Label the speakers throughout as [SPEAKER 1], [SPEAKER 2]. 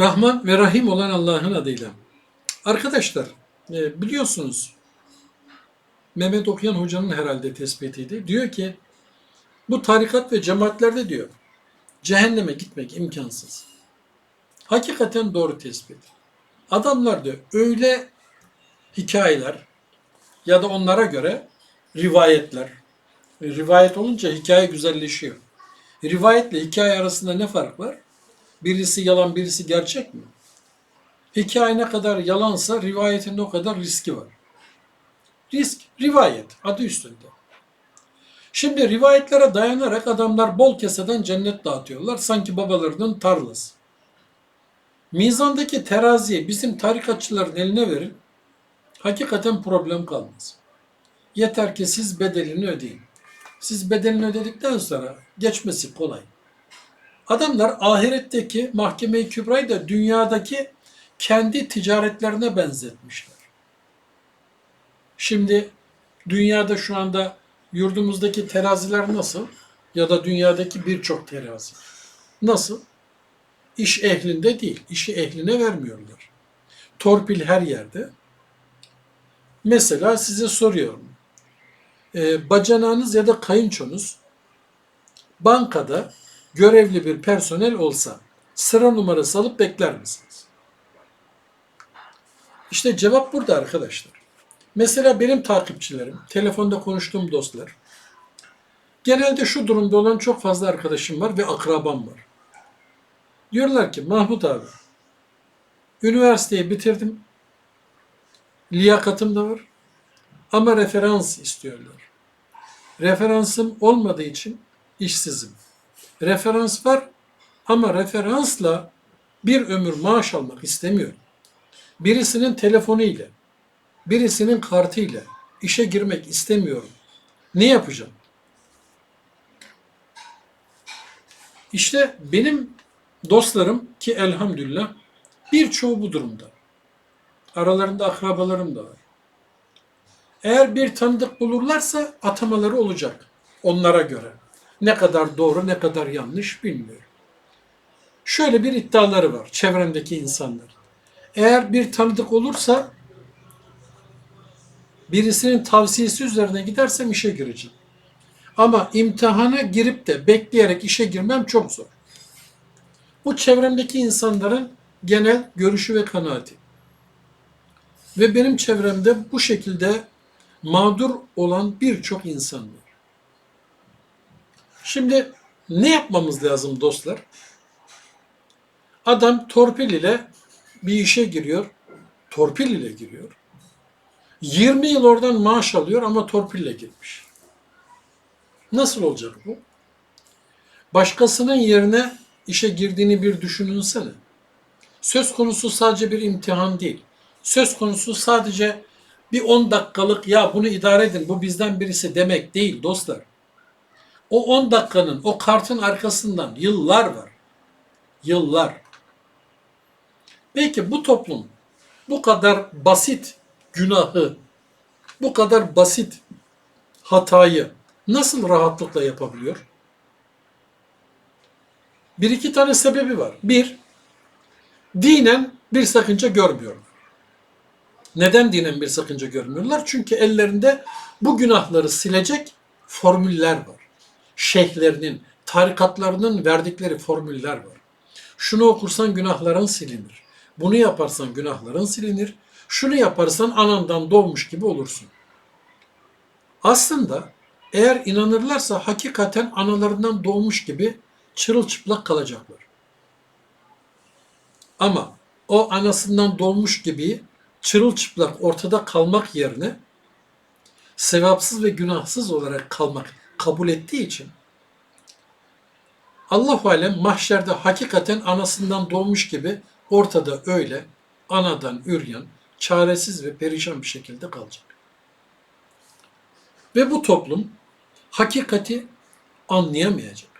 [SPEAKER 1] Rahman ve Rahim olan Allah'ın adıyla. Arkadaşlar e, biliyorsunuz Mehmet Okuyan Hoca'nın herhalde tespitiydi. Diyor ki bu tarikat ve cemaatlerde diyor cehenneme gitmek imkansız. Hakikaten doğru tespit. Adamlar diyor öyle hikayeler ya da onlara göre rivayetler. E, Rivayet olunca hikaye güzelleşiyor. Rivayetle hikaye arasında ne fark var? Birisi yalan, birisi gerçek mi? Hikaye ne kadar yalansa rivayetin de o kadar riski var. Risk, rivayet adı üstünde. Şimdi rivayetlere dayanarak adamlar bol keseden cennet dağıtıyorlar. Sanki babalarının tarlası. Mizandaki teraziyi bizim tarikatçıların eline verin. Hakikaten problem kalmaz. Yeter ki siz bedelini ödeyin. Siz bedelini ödedikten sonra geçmesi kolay. Adamlar ahiretteki mahkeme-i kübrayı da dünyadaki kendi ticaretlerine benzetmişler. Şimdi dünyada şu anda yurdumuzdaki teraziler nasıl? Ya da dünyadaki birçok terazi. Nasıl? İş ehlinde değil. işi ehline vermiyorlar. Torpil her yerde. Mesela size soruyorum. Ee, bacanağınız ya da kayınçonuz bankada görevli bir personel olsa sıra numarası alıp bekler misiniz? İşte cevap burada arkadaşlar. Mesela benim takipçilerim, telefonda konuştuğum dostlar, genelde şu durumda olan çok fazla arkadaşım var ve akrabam var. Diyorlar ki Mahmut abi, üniversiteyi bitirdim, liyakatım da var ama referans istiyorlar. Referansım olmadığı için işsizim. Referans var ama referansla bir ömür maaş almak istemiyorum. Birisinin telefonu ile, birisinin kartı ile işe girmek istemiyorum. Ne yapacağım? İşte benim dostlarım ki elhamdülillah birçoğu bu durumda. Aralarında akrabalarım da var. Eğer bir tanıdık bulurlarsa atamaları olacak onlara göre. Ne kadar doğru ne kadar yanlış bilmiyorum. Şöyle bir iddiaları var çevremdeki insanlar. Eğer bir tanıdık olursa birisinin tavsiyesi üzerine gidersem işe gireceğim. Ama imtihana girip de bekleyerek işe girmem çok zor. Bu çevremdeki insanların genel görüşü ve kanaati. Ve benim çevremde bu şekilde mağdur olan birçok insan var. Şimdi ne yapmamız lazım dostlar? Adam torpil ile bir işe giriyor. Torpil ile giriyor. 20 yıl oradan maaş alıyor ama torpille girmiş. Nasıl olacak bu? Başkasının yerine işe girdiğini bir düşününsene. Söz konusu sadece bir imtihan değil. Söz konusu sadece bir 10 dakikalık ya bunu idare edin bu bizden birisi demek değil dostlar. O 10 dakikanın o kartın arkasından yıllar var. Yıllar. Peki bu toplum bu kadar basit günahı, bu kadar basit hatayı nasıl rahatlıkla yapabiliyor? Bir iki tane sebebi var. Bir, dinen bir sakınca görmüyorlar. Neden dinen bir sakınca görmüyorlar? Çünkü ellerinde bu günahları silecek formüller var. Şeyhlerinin, tarikatlarının verdikleri formüller var. Şunu okursan günahların silinir. Bunu yaparsan günahların silinir. Şunu yaparsan anandan doğmuş gibi olursun. Aslında eğer inanırlarsa hakikaten analarından doğmuş gibi çırılçıplak kalacaklar. Ama o anasından doğmuş gibi çırılçıplak ortada kalmak yerine sevapsız ve günahsız olarak kalmak kabul ettiği için Allah alem mahşerde hakikaten anasından doğmuş gibi ortada öyle anadan üryan, çaresiz ve perişan bir şekilde kalacak. Ve bu toplum hakikati anlayamayacak.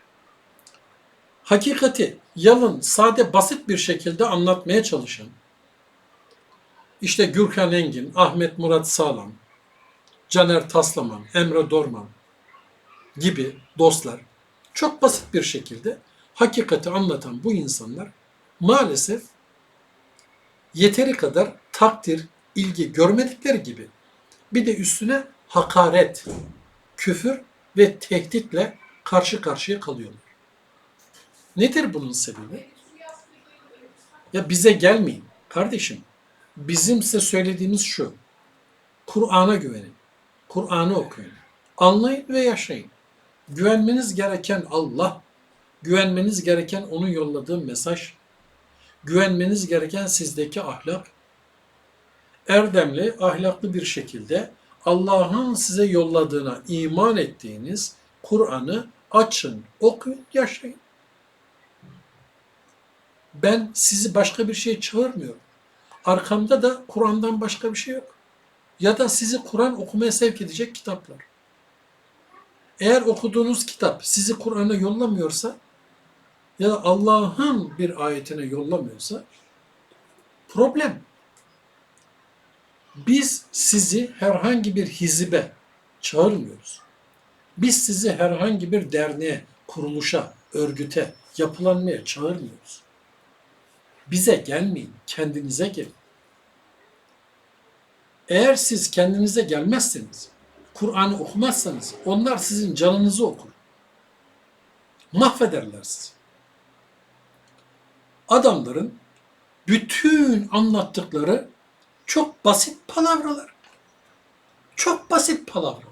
[SPEAKER 1] Hakikati yalın, sade, basit bir şekilde anlatmaya çalışan, işte Gürkan Engin, Ahmet Murat Sağlam, Caner Taslaman, Emre Dorman gibi dostlar çok basit bir şekilde hakikati anlatan bu insanlar maalesef yeteri kadar takdir, ilgi görmedikleri gibi bir de üstüne hakaret, küfür ve tehditle karşı karşıya kalıyorlar. Nedir bunun sebebi? Ya bize gelmeyin kardeşim. Bizim size söylediğimiz şu. Kur'an'a güvenin. Kur'an'ı okuyun. Anlayın ve yaşayın. Güvenmeniz gereken Allah, güvenmeniz gereken onun yolladığı mesaj, güvenmeniz gereken sizdeki ahlak, erdemli, ahlaklı bir şekilde Allah'ın size yolladığına iman ettiğiniz Kur'an'ı açın, okuyun, yaşayın. Ben sizi başka bir şeye çağırmıyorum. Arkamda da Kur'an'dan başka bir şey yok. Ya da sizi Kur'an okumaya sevk edecek kitaplar. Eğer okuduğunuz kitap sizi Kur'an'a yollamıyorsa ya da Allah'ın bir ayetine yollamıyorsa problem. Biz sizi herhangi bir hizibe çağırmıyoruz. Biz sizi herhangi bir derneğe, kuruluşa, örgüte, yapılanmaya çağırmıyoruz. Bize gelmeyin, kendinize gelin. Eğer siz kendinize gelmezseniz, Kur'an'ı okumazsanız onlar sizin canınızı okur. Mahvederler sizi. Adamların bütün anlattıkları çok basit palavralar. Çok basit palavralar.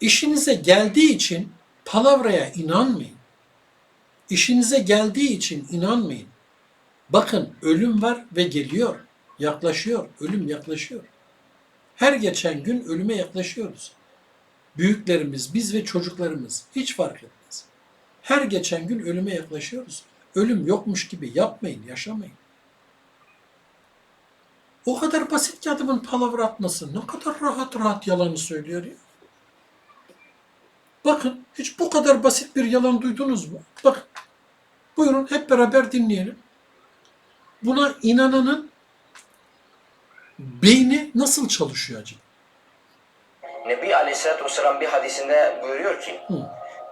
[SPEAKER 1] İşinize geldiği için palavraya inanmayın. İşinize geldiği için inanmayın. Bakın ölüm var ve geliyor. Yaklaşıyor. Ölüm yaklaşıyor. Her geçen gün ölüme yaklaşıyoruz. Büyüklerimiz, biz ve çocuklarımız hiç fark etmez. Her geçen gün ölüme yaklaşıyoruz. Ölüm yokmuş gibi yapmayın, yaşamayın. O kadar basit ki adamın palavra atması. Ne kadar rahat rahat yalanı söylüyor ya. Bakın hiç bu kadar basit bir yalan duydunuz mu? Bakın. Buyurun hep beraber dinleyelim. Buna inananın beyni nasıl çalışıyor acaba?
[SPEAKER 2] Nebi Aleyhisselatü Vesselam bir hadisinde buyuruyor ki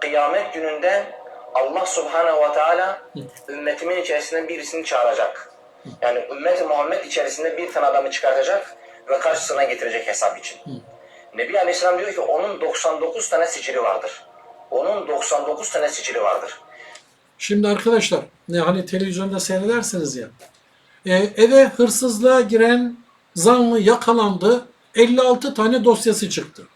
[SPEAKER 2] kıyamet gününde Allah Subhanahu ve Teala ümmetimin içerisinden birisini çağıracak. Yani ümmeti Muhammed içerisinde bir tane adamı çıkartacak ve karşısına getirecek hesap için. Nebi Aleyhisselam diyor ki onun 99 tane sicili vardır. Onun 99 tane sicili vardır.
[SPEAKER 1] Şimdi arkadaşlar hani televizyonda seyredersiniz ya. e, eve hırsızlığa giren zanlı yakalandı. 56 tane dosyası çıktı.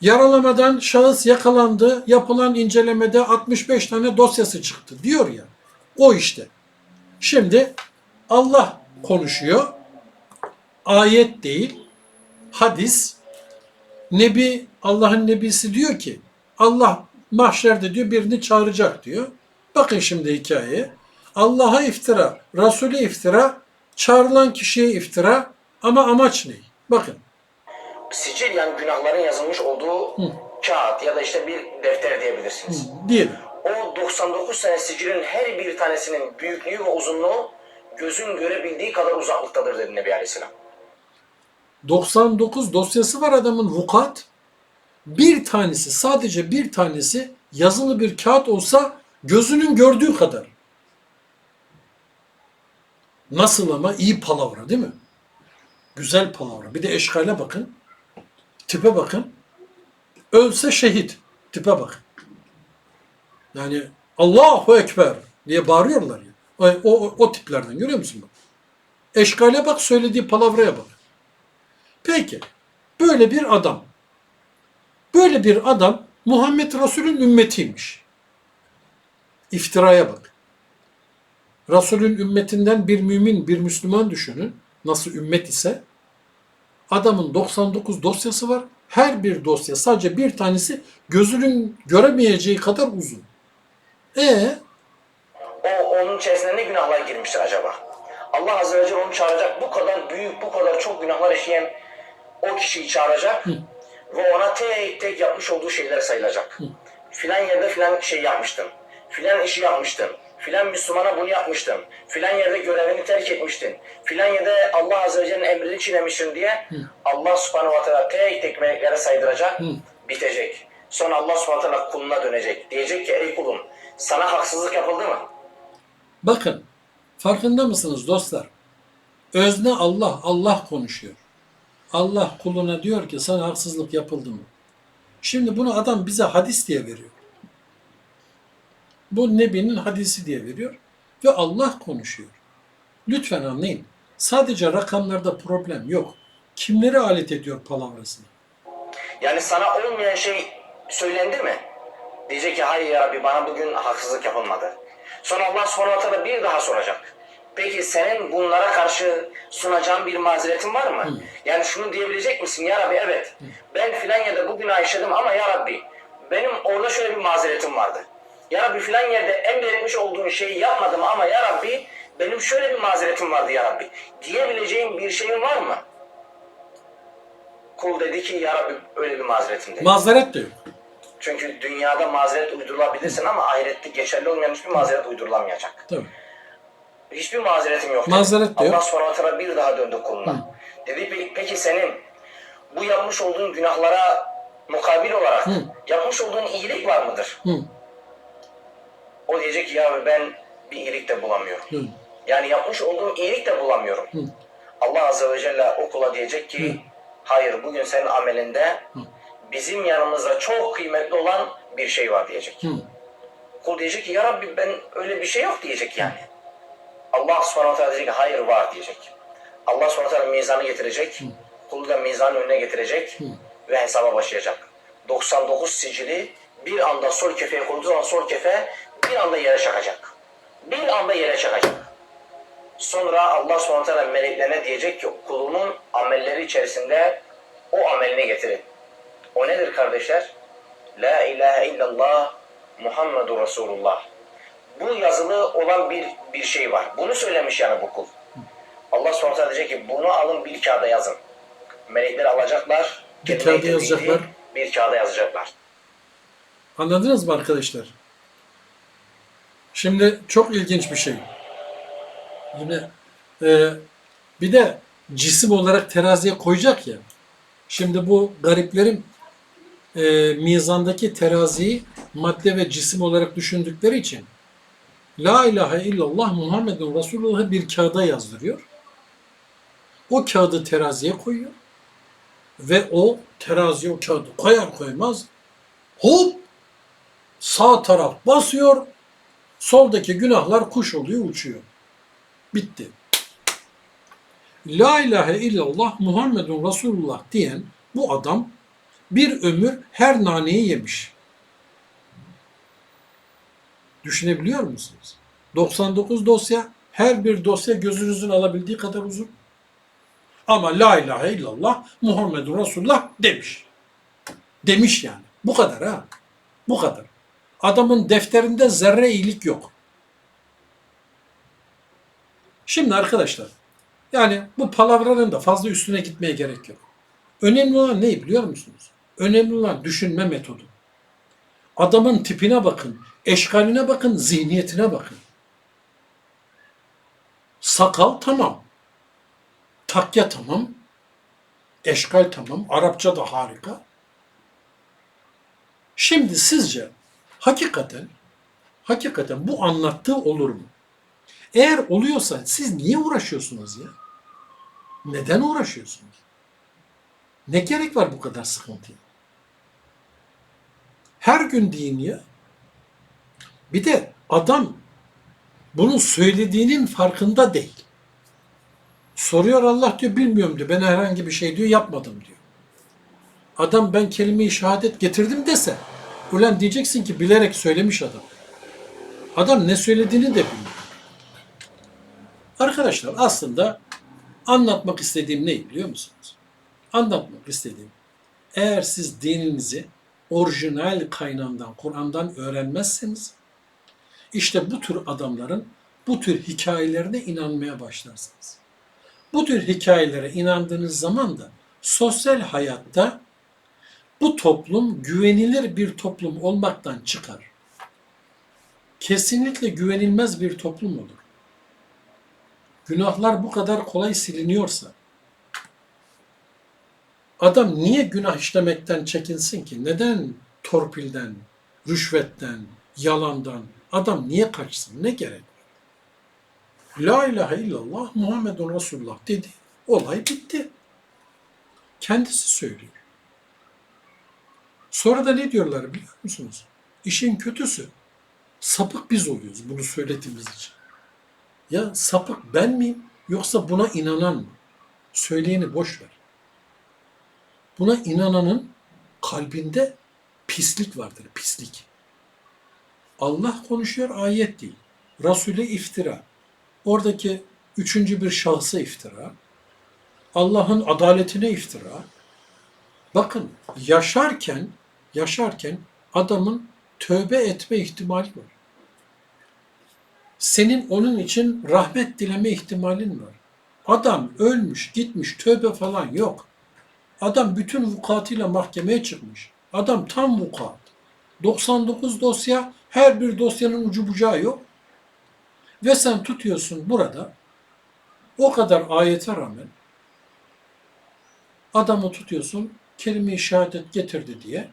[SPEAKER 1] Yaralamadan şahıs yakalandı. Yapılan incelemede 65 tane dosyası çıktı diyor ya. O işte. Şimdi Allah konuşuyor. Ayet değil, hadis. Nebi, Allah'ın nebisi diyor ki Allah mahşerde diyor birini çağıracak diyor. Bakın şimdi hikayeye. Allah'a iftira, Resul'e iftira, çağrılan kişiye iftira ama amaç ne? Bakın.
[SPEAKER 2] Sicil yani günahların yazılmış olduğu kağıt ya da işte bir defter diyebilirsiniz.
[SPEAKER 1] Diyelim.
[SPEAKER 2] O 99 tane sicilin her bir tanesinin büyüklüğü ve uzunluğu gözün görebildiği kadar uzaklıktadır dedi Nebi Aleyhisselam.
[SPEAKER 1] 99 dosyası var adamın vukuat. Bir tanesi sadece bir tanesi yazılı bir kağıt olsa gözünün gördüğü kadar. Nasıl ama iyi palavra değil mi? Güzel palavra. Bir de eşkale bakın. Tipe bakın. Ölse şehit. Tipe bakın. Yani Allahu Ekber diye bağırıyorlar ya. O, o, o tiplerden görüyor musun bak? Eşkale bak söylediği palavraya bak. Peki böyle bir adam böyle bir adam Muhammed Resul'ün ümmetiymiş. İftiraya bak. Resul'ün ümmetinden bir mümin, bir Müslüman düşünün. Nasıl ümmet ise adamın 99 dosyası var. Her bir dosya sadece bir tanesi gözünün göremeyeceği kadar uzun. E
[SPEAKER 2] O onun içerisine ne günahlar girmiştir acaba? Allah Azze ve Celle onu çağıracak. Bu kadar büyük, bu kadar çok günahlar işleyen o kişiyi çağıracak ve ona tek tek yapmış olduğu şeyler sayılacak. Filan yerde filan şey yapmıştın. Filan işi yapmıştın. Filan Müslümana bunu yapmıştın. Filan yerde görevini terk etmiştin. Filan yerde Allah Azze ve Celle'nin emrini çiğnemiştin diye Allah Subhanahu ve Teala tek tek meleklere saydıracak. Bitecek. Sonra Allah Subhanahu ve Teala kuluna dönecek. Diyecek ki ey kulum sana haksızlık yapıldı mı?
[SPEAKER 1] bakın Farkında mısınız dostlar? Özne Allah, Allah konuşuyor. Allah kuluna diyor ki sana haksızlık yapıldı mı? Şimdi bunu adam bize hadis diye veriyor. Bu Nebi'nin hadisi diye veriyor. Ve Allah konuşuyor. Lütfen anlayın. Sadece rakamlarda problem yok. Kimleri alet ediyor palavrasını?
[SPEAKER 2] Yani sana olmayan şey söylendi mi? Diyecek ki hayır ya Rabbi bana bugün haksızlık yapılmadı. Sonra Allah subhanahu bir daha soracak. Peki senin bunlara karşı sunacağın bir mazeretin var mı? Yani şunu diyebilecek misin? Ya Rabbi evet ben filan yerde bu günah işledim ama ya Rabbi benim orada şöyle bir mazeretim vardı. Ya Rabbi filan yerde emretmiş olduğun şeyi yapmadım ama ya Rabbi benim şöyle bir mazeretim vardı ya Rabbi. Diyebileceğin bir şeyin var mı? Kul dedi ki ya Rabbi öyle bir mazeretim dedi.
[SPEAKER 1] Mazeret de yok.
[SPEAKER 2] Çünkü dünyada mazeret uydurulabilirsin ama ahirette geçerli olmayan hiçbir mazeret uydurulamayacak.
[SPEAKER 1] Tabii.
[SPEAKER 2] Hiçbir mazeretim yok. dedi.
[SPEAKER 1] Mazeret de yok.
[SPEAKER 2] Allah ta'ala bir daha döndü kuluna. Dedi "Pe- peki senin bu yapmış olduğun günahlara mukabil olarak
[SPEAKER 1] Hı.
[SPEAKER 2] yapmış olduğun iyilik var mıdır?
[SPEAKER 1] Hı.
[SPEAKER 2] O diyecek ki ya ben bir iyilik de bulamıyorum.
[SPEAKER 1] Hı.
[SPEAKER 2] Yani yapmış olduğum iyilik de bulamıyorum.
[SPEAKER 1] Hı.
[SPEAKER 2] Allah Azze ve Celle o kula diyecek ki
[SPEAKER 1] Hı.
[SPEAKER 2] hayır bugün senin amelinde
[SPEAKER 1] Hı.
[SPEAKER 2] bizim yanımızda çok kıymetli olan bir şey var diyecek.
[SPEAKER 1] Hı.
[SPEAKER 2] Kul diyecek ki ya Rabbi ben öyle bir şey yok diyecek yani. Allah subhanahu teala diyecek ki hayır var diyecek. Allah subhanahu teala mizanı getirecek. Kulu da mizanın önüne getirecek. Ve hesaba başlayacak. 99 sicili bir anda sol kefeye koyduğu zaman sol kefe bir anda yere çakacak. Bir anda yere çakacak. Sonra Allah subhanahu teala meleklerine diyecek ki kulumun amelleri içerisinde o amelini getirin. O nedir kardeşler? La ilahe illallah Muhammedur Resulullah. Bu yazılı olan bir bir şey var. Bunu söylemiş yani bu kul. Allah subhanahu teala diyecek ki bunu alın bir kağıda yazın. Melekler alacaklar.
[SPEAKER 1] Bir kağıda yazacaklar.
[SPEAKER 2] Bir kağıda yazacaklar.
[SPEAKER 1] Anladınız mı arkadaşlar? Şimdi çok ilginç bir şey. Yine e, bir de cisim olarak teraziye koyacak ya. Şimdi bu gariplerin e, mizandaki teraziyi madde ve cisim olarak düşündükleri için La ilahe illallah Muhammedun Resulullah'ı bir kağıda yazdırıyor. O kağıdı teraziye koyuyor. Ve o teraziye o kağıdı koyar koymaz hop sağ taraf basıyor, soldaki günahlar kuş oluyor, uçuyor. Bitti. La ilahe illallah Muhammedun Resulullah diyen bu adam bir ömür her naneyi yemiş. Düşünebiliyor musunuz? 99 dosya, her bir dosya gözünüzün alabildiği kadar uzun. Ama la ilahe illallah Muhammedun Resulullah demiş. Demiş yani. Bu kadar ha. Bu kadar. Adamın defterinde zerre iyilik yok. Şimdi arkadaşlar, yani bu palavranın da fazla üstüne gitmeye gerek yok. Önemli olan ne biliyor musunuz? Önemli olan düşünme metodu. Adamın tipine bakın, eşkaline bakın, zihniyetine bakın. Sakal tamam. Takya tamam. Eşkal tamam. Arapça da harika. Şimdi sizce hakikaten hakikaten bu anlattığı olur mu? Eğer oluyorsa siz niye uğraşıyorsunuz ya? Neden uğraşıyorsunuz? Ne gerek var bu kadar sıkıntıya? Her gün deyin ya. Bir de adam bunun söylediğinin farkında değil. Soruyor Allah diyor bilmiyorum diyor. Ben herhangi bir şey diyor yapmadım diyor. Adam ben kelime-i şehadet getirdim dese ulan diyeceksin ki bilerek söylemiş adam. Adam ne söylediğini de bilmiyor. Arkadaşlar aslında anlatmak istediğim ne biliyor musunuz? Anlatmak istediğim eğer siz dininizi orijinal kaynağından, Kur'an'dan öğrenmezseniz işte bu tür adamların bu tür hikayelerine inanmaya başlarsınız. Bu tür hikayelere inandığınız zaman da sosyal hayatta bu toplum güvenilir bir toplum olmaktan çıkar. Kesinlikle güvenilmez bir toplum olur. Günahlar bu kadar kolay siliniyorsa adam niye günah işlemekten çekinsin ki? Neden torpilden, rüşvetten, yalandan adam niye kaçsın? Ne gerek? La ilahe illallah Muhammedun Resulullah dedi. Olay bitti. Kendisi söylüyor. Sonra da ne diyorlar biliyor musunuz? İşin kötüsü sapık biz oluyoruz bunu söylediğimiz için. Ya sapık ben miyim yoksa buna inanan mı? Söyleyeni boş ver. Buna inananın kalbinde pislik vardır, pislik. Allah konuşuyor, ayet değil. Resul'e iftira. Oradaki üçüncü bir şahsa iftira. Allah'ın adaletine iftira. Bakın yaşarken, yaşarken adamın tövbe etme ihtimali var. Senin onun için rahmet dileme ihtimalin var. Adam ölmüş, gitmiş, tövbe falan yok. Adam bütün vukuatıyla mahkemeye çıkmış. Adam tam vukuat. 99 dosya, her bir dosyanın ucu bucağı yok. Ve sen tutuyorsun burada o kadar ayete rağmen adamı tutuyorsun kelime-i şehadet getirdi diye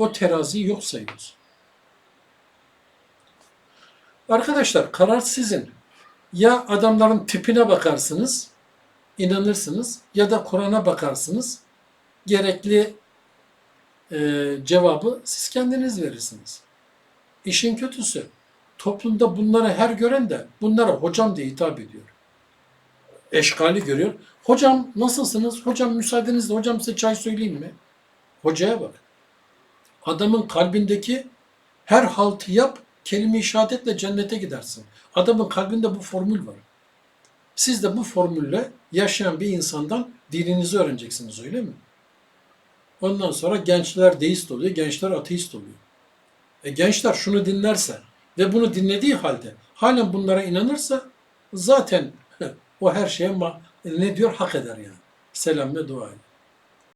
[SPEAKER 1] o teraziyi yok sayıyorsun. Arkadaşlar karar sizin. Ya adamların tipine bakarsınız, inanırsınız ya da Kur'an'a bakarsınız. Gerekli e, cevabı siz kendiniz verirsiniz. İşin kötüsü toplumda bunları her gören de bunlara hocam diye hitap ediyor. Eşkali görüyor. Hocam nasılsınız? Hocam müsaadenizle hocam size çay söyleyeyim mi? Hocaya bak. Adamın kalbindeki her haltı yap, kelime-i şehadetle cennete gidersin. Adamın kalbinde bu formül var. Siz de bu formülle yaşayan bir insandan dininizi öğreneceksiniz öyle mi? Ondan sonra gençler deist oluyor, gençler ateist oluyor. E gençler şunu dinlerse ve bunu dinlediği halde halen bunlara inanırsa zaten o her şeye ne diyor hak eder yani. Selam ve dua ile.